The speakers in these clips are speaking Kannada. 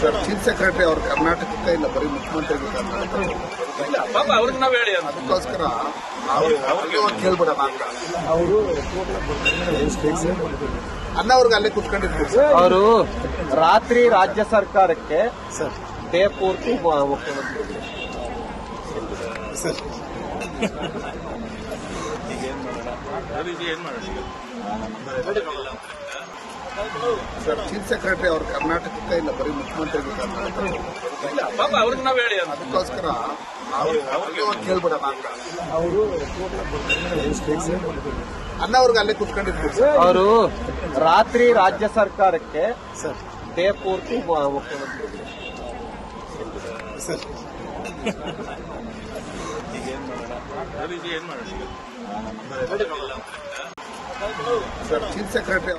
ಸರ್ ಚೀಫ್ ಸೆಕ್ರೆಟರಿ ಅವರು ಕರ್ನಾಟಕಕ್ಕೆ ಇಲ್ಲ ಬರೀ ಮುಖ್ಯಮಂತ್ರಿಗೆ ಕರ್ನಾಟಕ ಪಾಪ ಅವ್ರಿಗೆ ನಾವ್ ಹೇಳಿ ಅದಕ್ಕೋಸ್ಕರ ನಾವು ಅವ್ರಿಗೆ ಒಂದು ಕೇಳ್ಬಿಡೋಣ ಅಂತ. ಅನ್ನ ಅವ್ರಿಗೆ ಅಲ್ಲೇ ಕುತ್ಕೊಂಡಿರ್ತೀವಿ ಸರ್. ಅವರು ರಾತ್ರಿ ರಾಜ್ಯ ಸರ್ಕಾರಕ್ಕೆ ಸರ್ ಡೇ ಪೂರ್ತಿ ಮುಖ್ಯಮಂತ್ರಿ. ಸರ್. ಏನ್ ಮಾಡೋಣ? ಸರ್ ಚೀಫ್ ಸೆಕ್ರೆಟರಿ ಅವ್ರ ಕರ್ನಾಟಕಕ್ಕೆ ಇಲ್ಲ ಬರೀ ಮುಖ್ಯಮಂತ್ರಿಗೆ ಕರ್ನಾಟಕ ನಾವ್ ಹೇಳಿ ಅದಕ್ಕೋಸ್ಕರ ಕೇಳ್ಬಿಡೋಣ ಅಂತ ಅನ್ನ ಅವ್ರಿಗೆ ಅಲ್ಲೇ ಕುತ್ಕೊಂಡಿದ್ರು ಸರ್. ಅವರು ರಾತ್ರಿ ರಾಜ್ಯ ಸರ್ಕಾರಕ್ಕೆ ಸರ್. ಡೇ ಪೂರ್ತಿ ಮುಖ್ಯಮಂತ್ರಿ. ಸರ್. ಏನು ಮಾಡೋಣ ಸರ್ ಚೀಫ್ ಸೆಕ್ರೆಟರಿ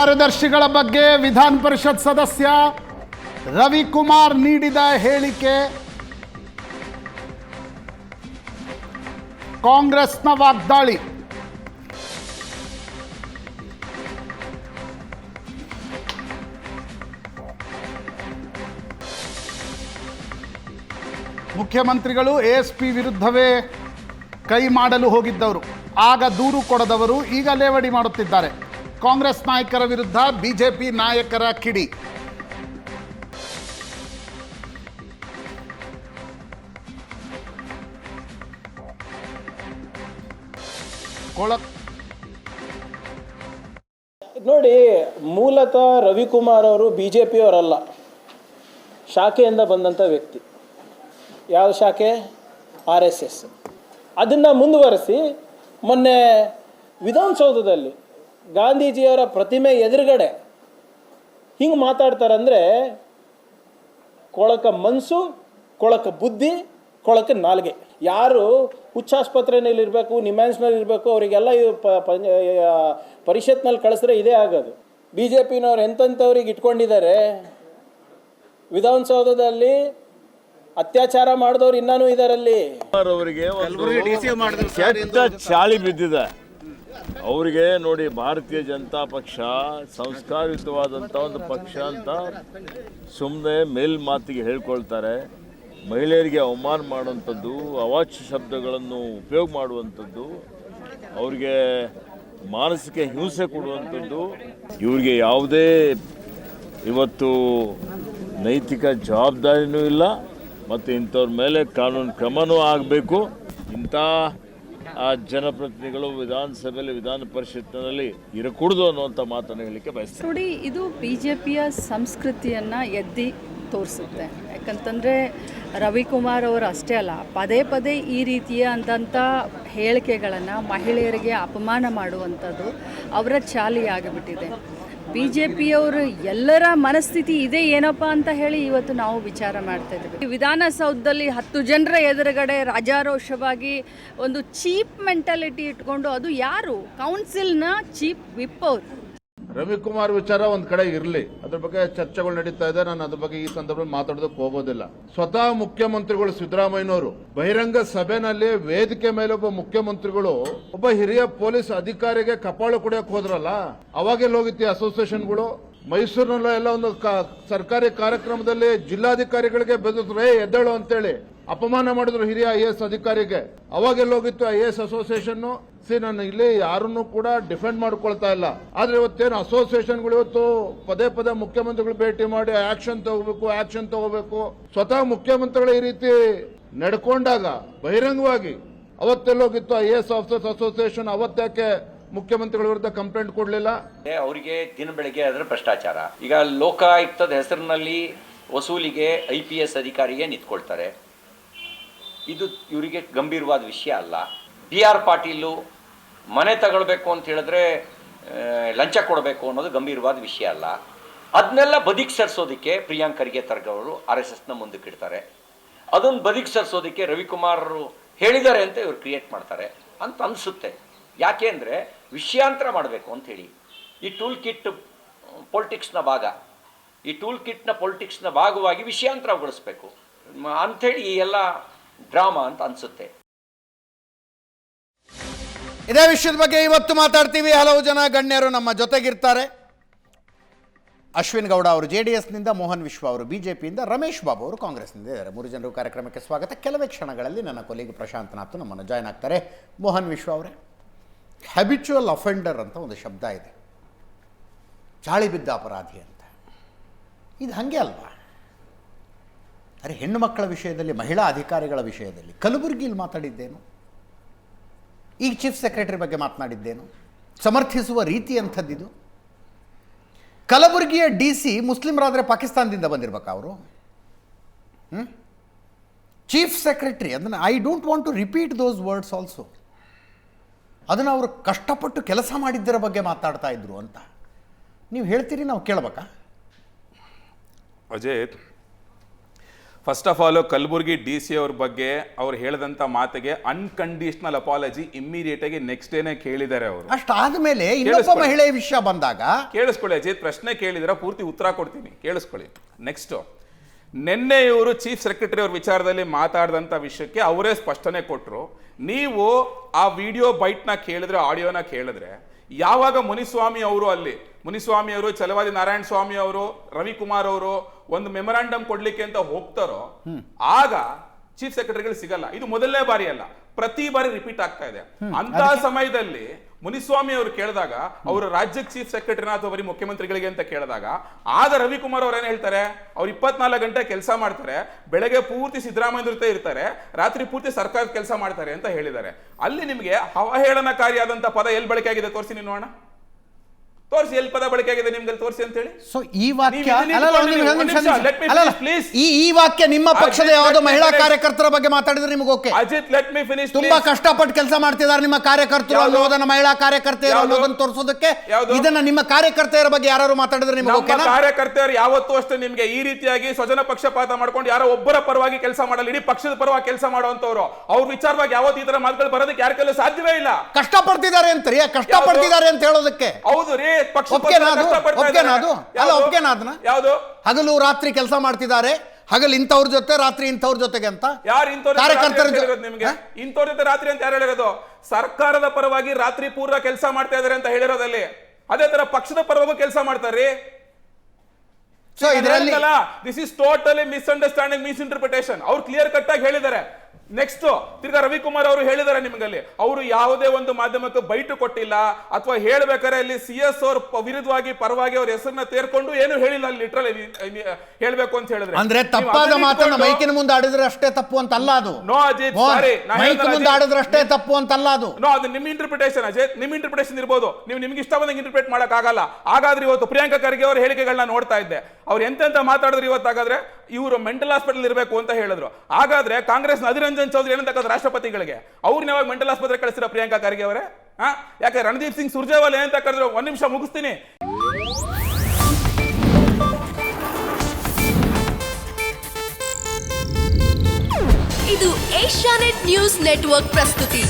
ಕಾರ್ಯದರ್ಶಿಗಳ ಬಗ್ಗೆ ವಿಧಾನ ಪರಿಷತ್ ಸದಸ್ಯ ರವಿಕುಮಾರ್ ನೀಡಿದ ಹೇಳಿಕೆ. ಕಾಂಗ್ರೆಸ್ನ ವಾಗ್ದಾಳಿ. ಮುಖ್ಯಮಂತ್ರಿಗಳು ಎಎಸ್ಪಿ ವಿರುದ್ಧವೇ ಕೈ ಮಾಡಲು ಹೋಗಿದ್ದವರು. ಆಗ ದೂರು ಕೊಡದವರು ಈಗ ಲೇವಡಿ ಮಾಡುತ್ತಿದ್ದಾರೆ. ಕಾಂಗ್ರೆಸ್ ನಾಯಕರ ವಿರುದ್ಧ ಬಿಜೆಪಿ ನಾಯಕರ ಕಿಡಿ. ನೋಡಿ, ಮೂಲತಃ ರವಿಕುಮಾರ್ ಅವರು ಬಿ ಜೆ ಪಿಯವರಲ್ಲ ಶಾಖೆಯಿಂದ ಬಂದಂಥ ವ್ಯಕ್ತಿ. ಯಾವ ಶಾಖೆ? R S S. ಅದನ್ನು ಮುಂದುವರೆಸಿ, ಮೊನ್ನೆ ವಿಧಾನಸೌಧದಲ್ಲಿ ಗಾಂಧೀಜಿಯವರ ಪ್ರತಿಮೆ ಎದುರುಗಡೆ ಹಿಂಗೆ ಮಾತಾಡ್ತಾರಂದರೆ ಕೊಳಕ ಮನಸ್ಸು ಕೊಳಕ ಬುದ್ಧಿ ಕೊಳಕ ನಾಲ್ಗೆ. ಯಾರು ಹುಚ್ಚಾಸ್ಪತ್ರೆಯಲ್ಲಿ ಇರಬೇಕು ನಿಮ್ಯಾನ್ಸ್ನಲ್ಲಿ ಇರಬೇಕು ಅವರಿಗೆಲ್ಲ ಪರಿಷತ್ನಲ್ಲಿ ಕಳಿಸಿದ್ರೆ ಇದೇ ಆಗೋದು. ಬಿ ಜೆ ಪಿನವ್ರು ಎಂತವ್ರಿಗೆ ಇಟ್ಕೊಂಡಿದ್ದಾರೆ ವಿಧಾನಸೌಧದಲ್ಲಿ ಅತ್ಯಾಚಾರ ಮಾಡಿದವ್ರು ಇನ್ನೂ ಇದಾರಲ್ಲಿ. ಅವರಿಗೆ ಚಾಳಿ ಬಿದ್ದಿದೆ. ಅವರಿಗೆ ನೋಡಿ ಭಾರತೀಯ ಜನತಾ ಪಕ್ಷ ಸಂಸ್ಕಾರಯುತವಾದಂಥ ಒಂದು ಪಕ್ಷ ಅಂತ ಸುಮ್ಮನೆ ಮೇಲ್ ಮಾತಿಗೆ ಹೇಳ್ಕೊಳ್ತಾರೆ. ಮಹಿಳೆಯರಿಗೆ ಅವಮಾನ ಮಾಡುವಂಥದ್ದು, ಅವಾಚ್ಯ ಶಬ್ದಗಳನ್ನು ಉಪಯೋಗ ಮಾಡುವಂಥದ್ದು, ಅವ್ರಿಗೆ ಮಾನಸಿಕ ಹಿಂಸೆ ಕೊಡುವಂಥದ್ದು. ಇವರಿಗೆ ಯಾವುದೇ ಇವತ್ತು ನೈತಿಕ ಜವಾಬ್ದಾರಿನೂ ಇಲ್ಲ, ಮತ್ತು ಇಂಥವ್ರ ಮೇಲೆ ಕಾನೂನು ಕ್ರಮನೂ ಆಗಬೇಕು. ಇಂಥ ಆ ಜನಪ್ರತಿನಿಧಿಗಳು ವಿಧಾನಸಭೆಯಲ್ಲಿ ವಿಧಾನ ಪರಿಷತ್ತಿನಲ್ಲಿ ಇರಕೂಡದು ಅನ್ನುವಂಥ ಮಾತನ್ನು ಹೇಳಲಿಕ್ಕೆ ಬಯಸ್ತೀನಿ. ನೋಡಿ ಇದು ಬಿ ಜೆ ಪಿಯ ಸಂಸ್ಕೃತಿಯನ್ನು ಎದ್ದಿ ತೋರಿಸುತ್ತೆ. ಯಾಕಂತಂದರೆ ರವಿಕುಮಾರ್ ಅವರು ಅಷ್ಟೇ ಅಲ್ಲ ಪದೇ ಪದೇ ಈ ರೀತಿಯ ಅಂದಂಥ ಹೇಳಿಕೆಗಳನ್ನು ಮಹಿಳೆಯರಿಗೆ ಅಪಮಾನ ಮಾಡುವಂಥದ್ದು ಅವರ ಚಾಲಿಯಾಗಿಬಿಟ್ಟಿದೆ. ಬಿ ಜೆ ಪಿಯವರು ಎಲ್ಲರ ಮನಸ್ಥಿತಿ ಇದೆ ಏನಪ್ಪ ಅಂತ ಹೇಳಿ ಇವತ್ತು ನಾವು ವಿಚಾರ ಮಾಡ್ತಾ ಇದ್ದೀವಿ ವಿಧಾನಸೌಧದಲ್ಲಿ ಹತ್ತು ಜನರ ಎದುರುಗಡೆ ರಾಜಾರೋಷವಾಗಿ ಒಂದು ಚೀಪ್ ಮೆಂಟಾಲಿಟಿ ಇಟ್ಕೊಂಡು ಅದು ಯಾರು? ಕೌನ್ಸಿಲ್ನ ಚೀಪ್ ವಿಪ್ ಅವರು. ರವಿಕುಮಾರ್ ವಿಚಾರ ಒಂದ್ ಕಡೆ ಇರಲಿ. ಅದ್ರ ಬಗ್ಗೆ ಚರ್ಚೆಗಳು ನಡೀತಾ ಇದೆ. ನಾನು ಅದ್ರ ಬಗ್ಗೆ ಈ ಸಂದರ್ಭದಲ್ಲಿ ಮಾತಾಡೋದಕ್ಕೆ ಹೋಗೋದಿಲ್ಲ. ಸ್ವತಃ ಮುಖ್ಯಮಂತ್ರಿಗಳು ಸಿದ್ದರಾಮಯ್ಯನವರು, ಬಹಿರಂಗ ಸಭೆನಲ್ಲಿ ವೇದಿಕೆ ಮೇಲೆ ಒಬ್ಬ ಮುಖ್ಯಮಂತ್ರಿಗಳು, ಒಬ್ಬ ಹಿರಿಯ ಪೊಲೀಸ್ ಅಧಿಕಾರಿಗೆ ಕಪಾಳು ಕುಡಿಯಕ್ ಹೋದ್ರಲ್ಲ, ಅವಾಗೆಲ್ಲ ಹೋಗಿತ್ತು ಅಸೋಸಿಯೇಷನ್ಗಳು. ಮೈಸೂರಿನಲ್ಲ ಎಲ್ಲ ಒಂದು ಸರ್ಕಾರಿ ಕಾರ್ಯಕ್ರಮದಲ್ಲಿ ಜಿಲ್ಲಾಧಿಕಾರಿಗಳಿಗೆ ಬೆದರಿದ್ರೆ ಎದ್ದೇಳು ಅಂತೇಳಿ ಅಪಮಾನ ಮಾಡಿದ್ರು ಹಿರಿಯ ಐ ಎಸ್ ಅಧಿಕಾರಿಗೆ. ಅವಾಗ ಎಲ್ಲೋಗಿತ್ತು ಐ ಎಸ್ ಅಸೋಸಿಯೇಷನ್. ಸಿ ನಾನು ಇಲ್ಲಿ ಯಾರನ್ನು ಕೂಡ ಡಿಫೆಂಡ್ ಮಾಡ್ಕೊಳ್ತಾ ಇಲ್ಲ. ಆದ್ರೆ ಇವತ್ತೇನು ಅಸೋಸಿಯೇಷನ್ಗಳು ಇವತ್ತು ಪದೇ ಪದೇ ಮುಖ್ಯಮಂತ್ರಿಗಳು ಭೇಟಿ ಮಾಡಿ ಆಕ್ಷನ್ ತಗೋಬೇಕು ಆಕ್ಷನ್ ತಗೋಬೇಕು. ಸ್ವತಃ ಮುಖ್ಯಮಂತ್ರಿಗಳು ಈ ರೀತಿ ನಡ್ಕೊಂಡಾಗ, ಬಹಿರಂಗವಾಗಿ ಅವತ್ತೆಲ್ಲೋಗಿತ್ತು ಐ ಎಸ್ ಆಫೀಸರ್ಸ್ ಅಸೋಸಿಯೇಷನ್. ಅವತ್ತಕ್ಕೆ ಮುಖ್ಯಮಂತ್ರಿಗಳ ವಿರುದ್ಧ ಕಂಪ್ಲೇಂಟ್ ಕೊಡಲಿಲ್ಲ? ಅವರಿಗೆ ದಿನ ಬೆಳಗ್ಗೆ ಅದರ ಭ್ರಷ್ಟಾಚಾರ. ಈಗ ಲೋಕಾಯುಕ್ತದ ಹೆಸರಿನಲ್ಲಿ ವಸೂಲಿಗೆ ಐ ಪಿ ಎಸ್ ಅಧಿಕಾರಿಗೆ ನಿಂತ್ಕೊಳ್ತಾರೆ. ಇದು ಇವರಿಗೆ ಗಂಭೀರವಾದ ವಿಷಯ ಅಲ್ಲ. ಬಿ ಆರ್ ಪಾಟೀಲು ಮನೆ ತಗೊಳ್ಬೇಕು ಅಂತ ಹೇಳಿದ್ರೆ ಲಂಚ ಕೊಡಬೇಕು ಅನ್ನೋದು ಗಂಭೀರವಾದ ವಿಷಯ ಅಲ್ಲ. ಅದನ್ನೆಲ್ಲ ಬದಿಗೆ ಸರಿಸೋದಕ್ಕೆ ಪ್ರಿಯಾಂಕ್ ಖರ್ಗೆ ತರ್ಗವರು ಆರ್ ಎಸ್ ಎಸ್ನ ಮುಂದಕ್ಕೆ ಇಡ್ತಾರೆ. ಅದನ್ನು ಬದಿಗೆ ಸರಿಸೋದಕ್ಕೆ ರವಿಕುಮಾರರು ಹೇಳಿದ್ದಾರೆ ಅಂತ ಇವ್ರು ಕ್ರಿಯೇಟ್ ಮಾಡ್ತಾರೆ. ಅಂತ ಅನಿಸುತ್ತೆ. ಯಾಕೆ ಅಂದರೆ ವಿಷಯಾಂತರ ಮಾಡಬೇಕು ಅಂಥೇಳಿ ಈ ಟೂಲ್ ಕಿಟ್ ಪೊಲಿಟಿಕ್ಸ್ನ ಭಾಗ. ಈ ಟೂಲ್ ಕಿಟ್ನ ಪೊಲಿಟಿಕ್ಸ್ನ ಭಾಗವಾಗಿ ವಿಷಯಾಂತರಗೊಳಿಸ್ಬೇಕು ಅಂಥೇಳಿ ಈ ಎಲ್ಲ ಡ್ರಾಮಾ ಅಂತ ಅನಿಸುತ್ತೆ. ಇದೇ ವಿಷಯದ ಬಗ್ಗೆ ಇವತ್ತು ಮಾತಾಡ್ತೀವಿ. ಹಲವು ಜನ ಗಣ್ಯರು ನಮ್ಮ ಜೊತೆಗಿರ್ತಾರೆ. ಅಶ್ವಿನ್ ಗೌಡ ಅವರು ಜೆ ಡಿ ಎಸ್ನಿಂದ, ಮೋಹನ್ ವಿಶ್ವ ಅವರು ಬಿಜೆಪಿಯಿಂದ ರಮೇಶ್ ಬಾಬು ಅವರು ಕಾಂಗ್ರೆಸ್ನಿಂದ ಇದ್ದಾರೆ. ಮೂರು ಜನರು ಕಾರ್ಯಕ್ರಮಕ್ಕೆ ಸ್ವಾಗತ. ಕೆಲವೇ ಕ್ಷಣಗಳಲ್ಲಿ ನನ್ನ ಕೊಲೆಗೆ ಪ್ರಶಾಂತ್ ನಾಥ್ ನಮ್ಮನ್ನು ಜಾಯ್ನ್ ಆಗ್ತಾರೆ. ಮೋಹನ್ ವಿಶ್ವ ಅವರೇ ಹ್ಯಾಬಿಚುವಲ್ ಅಫೆಂಡರ್ ಅಂತ ಒಂದು ಶಬ್ದ ಇದೆ. ಚಾಳಿ ಬಿದ್ದ ಅಪರಾಧಿ ಅಂತ. ಇದು ಹಾಗೆ ಅಲ್ವಾ? ಅರೆ ಹೆಣ್ಣು ಮಕ್ಕಳ ವಿಷಯದಲ್ಲಿ, ಮಹಿಳಾ ಅಧಿಕಾರಿಗಳ ವಿಷಯದಲ್ಲಿ. ಕಲಬುರಗಿಯಲ್ಲಿ ಮಾತಾಡಿದ್ದೇನು? ಈಗ ಚೀಫ್ ಸೆಕ್ರೆಟರಿ ಬಗ್ಗೆ ಮಾತನಾಡಿದ್ದೇನು? ಸಮರ್ಥಿಸುವ ರೀತಿ ಅಂಥದ್ದಿದು? ಕಲಬುರಗಿಯ ಡಿ ಸಿ ಮುಸ್ಲಿಮರಾದರೆ ಪಾಕಿಸ್ತಾನದಿಂದ ಬಂದಿರ್ಬೇಕಾ ಅವರು? ಚೀಫ್ ಸೆಕ್ರೆಟರಿ ಅದನ್ನು I don't want to repeat those words also ಅದನ್ನು ಅವರು ಕಷ್ಟಪಟ್ಟು ಕೆಲಸ ಮಾಡಿದ್ದರ ಬಗ್ಗೆ ಮಾತಾಡ್ತಾ ಇದ್ರು ಅಂತ. ನೀವು ಹೇಳ್ತೀರಿ, ನಾವು ಕೇಳಬೇಕಾ? Ajay first of all Kalaburagi D C ಅವ್ರ ಬಗ್ಗೆ ಅವ್ರು ಹೇಳಿದಂಥ ಮಾತಿಗೆ ಅನ್ಕಂಡೀಷನಲ್ ಅಪಾಲಜಿ ಇಮ್ಮಿಡಿಯೇಟ್ ಆಗಿ ನೆಕ್ಸ್ಟ್ ಡೇನೆ ಕೇಳಿದ್ದಾರೆ ಅವರು. ಅಷ್ಟಾದ್ಮೇಲೆ ಇನ್ನೊಬ್ಬ ಮಹಿಳೆ ವಿಷಯ ಬಂದಾಗ ಕೇಳಿಸ್ಕೊಳ್ಳಿ ಅಜಿತ್ ಪ್ರಶ್ನೆ ಕೇಳಿದ್ರೆ ಪೂರ್ತಿ ಉತ್ತರ ಕೊಡ್ತೀನಿ. ಕೇಳಿಸ್ಕೊಳ್ಳಿ. ನೆಕ್ಸ್ಟ್ ನಿನ್ನೆ ಇವರು ಚೀಫ್ ಸೆಕ್ರೆಟರಿ ಅವ್ರ ವಿಚಾರದಲ್ಲಿ ಮಾತಾಡಿದಂಥ ವಿಷಯಕ್ಕೆ ಅವರೇ ಸ್ಪಷ್ಟನೆ ಕೊಟ್ಟರು ನೀವು ಆ ವಿಡಿಯೋ ಬೈಟ್ನ ಕೇಳಿದ್ರೆ ಆಡಿಯೋನ ಕೇಳಿದ್ರೆ ಯಾವಾಗ ಮುನಿಸ್ವಾಮಿ ಅವರು ಅಲ್ಲಿ? ಮುನಿಸ್ವಾಮಿ ಅವರು ಚಲವಾದಿ ನಾರಾಯಣ ಸ್ವಾಮಿ ಅವರು ರವಿಕುಮಾರ್ ಅವರು ಒಂದು ಮೆಮೊರಾಂಡಮ್ ಕೊಡ್ಲಿಕ್ಕೆ ಅಂತ ಹೋಗ್ತಾರೋ ಆಗ ಚೀಫ್ ಸೆಕ್ರೆಟರಿಗಳು ಸಿಗಲ್ಲ. ಇದು ಮೊದಲನೇ ಬಾರಿ ಅಲ್ಲ. ಪ್ರತಿ ಬಾರಿ ರಿಪೀಟ್ ಆಗ್ತಾ ಇದೆ. ಅಂತ ಸಮಯದಲ್ಲಿ ಮುನಿಸ್ವಾಮಿ ಅವರು ಕೇಳಿದಾಗ ಅವರು ರಾಜ್ಯ ಚೀಫ್ ಸೆಕ್ರೆಟರಿನ ಅಥವಾ ಬರೀ ಮುಖ್ಯಮಂತ್ರಿಗಳಿಗೆ ಅಂತ ಕೇಳಿದಾಗ ಆಗ ರವಿಕುಮಾರ್ ಅವ್ರು ಏನ್ ಹೇಳ್ತಾರೆ? ಅವ್ರು ಇಪ್ಪತ್ನಾಲ್ಕು ಗಂಟೆ ಕೆಲಸ ಮಾಡ್ತಾರೆ ಬೆಳಗ್ಗೆ ಪೂರ್ತಿ ಸಿದ್ದರಾಮಯ್ಯ ಜೊತೆ ಇರ್ತಾರೆ ರಾತ್ರಿ ಪೂರ್ತಿ ಸರ್ಕಾರದ ಕೆಲಸ ಮಾಡ್ತಾರೆ ಅಂತ ಹೇಳಿದ್ದಾರೆ. ಅಲ್ಲಿ ನಿಮಗೆ ಅವಹೇಳನಕಾರಿಯಾದಂತಹ ಪದ ಎಲ್ಲಿ ಬಳಕೆ ಆಗಿದೆ? ತೋರಿಸಿ ನೋಡೋಣ ತೋರಿಸಿ ಎಲ್ಲಿ ಪದ ಬಳಕೆ ಆಗಿದೆ ನಿಮ್ಗೆ ತೋರಿಸಿ ಅಂತ ಹೇಳಿ ಸೊ ಈ ವಾಕ್ಯ please. ಈ ಈ ವಾಕ್ಯ ನಿಮ್ಮ ಪಕ್ಷದ ಯಾವುದೋ ಮಹಿಳಾ ಕಾರ್ಯಕರ್ತರ ಬಗ್ಗೆ ಮಾತಾಡಿದ್ರೆ ನಿಮ್ಗೆ okay? Ajit let me finish ತುಂಬಾ ಕಷ್ಟಪಟ್ಟು ಕೆಲಸ ಮಾಡ್ತಿದ್ದಾರೆ ನಿಮ್ಮ ಕಾರ್ಯಕರ್ತರು? ಅನ್ನೋದನ್ನ ಮಹಿಳಾ ಕಾರ್ಯಕರ್ತೆಯರು? ಅನ್ನೋದನ್ನ ತೋರಿಸೋದಕ್ಕೆ ಇದನ್ನ ನಿಮ್ಮ ಕಾರ್ಯಕರ್ತೆಯರ ಬಗ್ಗೆ ಯಾರು ಮಾತಾಡಿದ್ರೆ ನಿಮ್ಗೆ ನಮ್ಮ ಕಾರ್ಯಕರ್ತೆಯರು ಯಾವತ್ತೂ ಅಷ್ಟೇ ನಿಮ್ಗೆ ಈ ರೀತಿಯಾಗಿ ಸ್ವಜನ ಪಕ್ಷಪಾತ ಮಾಡ್ಕೊಂಡು ಯಾರೋ ಒಬ್ಬರ ಪರವಾಗಿ ಕೆಲಸ ಮಾಡಲ್ಲ ಇಡೀ ಪಕ್ಷದ ಪರವಾಗಿ ಕೆಲಸ ಮಾಡುವಂತವ್ರು ಅವ್ರ ವಿಚಾರವಾಗಿ ಯಾವತ್ತು ಈ ತರ ಮಾತುಗಳು ಬರೋದಕ್ಕೆ ಯಾರ ಕೈಲೂ ಸಾಧ್ಯವೇ ಇಲ್ಲ. ಕಷ್ಟಪಡ್ತಿದ್ದಾರೆ ಅಂತ್ರಿ ಕಷ್ಟಪಡ್ತಿದ್ದಾರೆ ಅಂತ ಹೇಳೋದಕ್ಕೆ? ಹೌದು ರೀ ಯಾವುದು? ಹಗಲು ರಾತ್ರಿ ಕೆಲಸ ಮಾಡ್ತಿದ್ದಾರೆ. ಹಗಲು ಇಂಥವ್ರ ಜೊತೆ ರಾತ್ರಿ ಇಂಥವ್ರ ಜೊತೆಗೆ ಅಂತ? ಯಾರು ಕಾರ್ಯಕರ್ತರ ನಿಮ್ಗೆ? ಇಂಥವ್ರ ಜೊತೆ ರಾತ್ರಿ ಅಂತ ಯಾರು ಹೇಳಿರೋದು? ಸರ್ಕಾರದ ಪರವಾಗಿ ರಾತ್ರಿ ಪೂರ್ವ ಕೆಲಸ ಮಾಡ್ತಾ ಇದಾರೆ ಅಂತ ಹೇಳಿರೋದಲ್ಲಿ. ಅದೇ ತರ ಪಕ್ಷದ ಪರವಾಗೂ ಕೆಲಸ ಮಾಡ್ತಾರ್ರಿ. ಸೊ ಇದರಲ್ಲಿ this is totally misunderstanding misinterpretation ಅವ್ರು ಕ್ಲಿಯರ್ ಕಟ್ ಆಗಿ ಹೇಳಿದ್ದಾರೆ. ನೆಕ್ಸ್ಟ್ ತಿರ್ಗಾ ರವಿಕುಮಾರ್ ಅವರು ಹೇಳಿದ್ದಾರೆ ನಿಮ್ಗಲ್ಲಿ ಅವರು ಯಾವುದೇ ಒಂದು ಮಾಧ್ಯಮಕ್ಕೆ ಬೈಟು ಕೊಟ್ಟಿಲ್ಲ ಅಥವಾ ಹೇಳ್ಬೇಕಾದ್ರೆ ಅಲ್ಲಿ ಸಿ ಎಸ್ ಅವ್ರ ವಿರುದ್ಧವಾಗಿ ಪರವಾಗಿ ಅವ್ರ ಹೆಸರನ್ನ ತೇರ್ಕೊಂಡು ಏನು ಹೇಳಿಲ್ಲ ಅಲ್ಲಿ ಲಿಟ್ರಲಿ ಹೇಳ್ಬೇಕು ಅಂತ ಹೇಳಿದ್ರೆ. ಅಂದ್ರೆ ತಪ್ಪಾದ ಮಾತನ್ನ ಮೈಕಿನ ಮುಂದೆ ಆಡಿದ್ರೆ ಅಷ್ಟೇ ತಪ್ಪು ಅಂತ ಅಲ್ಲ ಅದು ನೋ ಅಜಿತ್ ಸಾರಿ ಮೈಕ್ ಮುಂದೆ. ಆಡಿದ್ರೆ ಅಷ್ಟೇ ತಪ್ಪು ಅಂತಲ್ಲ ಅದು. ನೋ ಅದು ನಿಮ್ಮ ಇಂಟರ್ಪ್ರಿಟೇಷನ್ ಅಜಿತ್ ನಿಮ್ಮ ಇಂಟರ್ಪ್ರಿಟೇಷನ್ ಇರ್ಬೋದು. ನೀವು ನಿಮ್ಗೆ ಇಷ್ಟ ಬಂದಂಗೆ ಇಂಟರ್ಪ್ರೇಟ್ ಮಾಡಕ್ ಆಗಲ್ಲ ಹಾಗಾದ್ರೆ ಇವತ್ತು ಪ್ರಿಯಾಂಕಾ ಖರ್ಗೆ ಅವರ ಹೇಳಿಕೆಗಳನ್ನ ನೋಡ್ತಾ ಇದ್ದೆ. ಅವ್ರು ಎಂತೆಂತ ಮಾತಾಡಿದ್ರು ಇವತ್ತಾಗಾದ್ರೆ ಇವರು ಮೆಂಟಲ್ ಹಾಸ್ಪಿಟಲ್ ಇರಬೇಕು ಅಂತ ಹೇಳಿದ್ರು. ಹಾಗಾದ್ರೆ ಕಾಂಗ್ರೆಸ್ ಅಧಿರಂಜನ್ ಚೌಧರಿ ಏನಂತ ರಾಷ್ಟ್ರಪತಿಗಳಿಗೆ? ಅವ್ರನ್ನ ಯಾವಾಗ ಮೆಂಟಲ್ ಆಸ್ಪತ್ರೆ ಕಳಿಸಿರ ಪ್ರಿಯಾಂಕಾ ಖರ್ಗೆ ಅವರೇ? ಹಾ ಯಾಕೆ ರಣದೀಪ್ ಸಿಂಗ್ ಸುರ್ಜೇವಾಲ ಏನಂತ ಕರೆದ್ರು? ಒಂದ್ ನಿಮಿಷ ಮುಗಿಸ್ತೀನಿ. ಇದು ಏಷ್ಯಾನೆಟ್ ನ್ಯೂಸ್ ನೆಟ್ವರ್ಕ್ ಪ್ರಸ್ತುತಿ.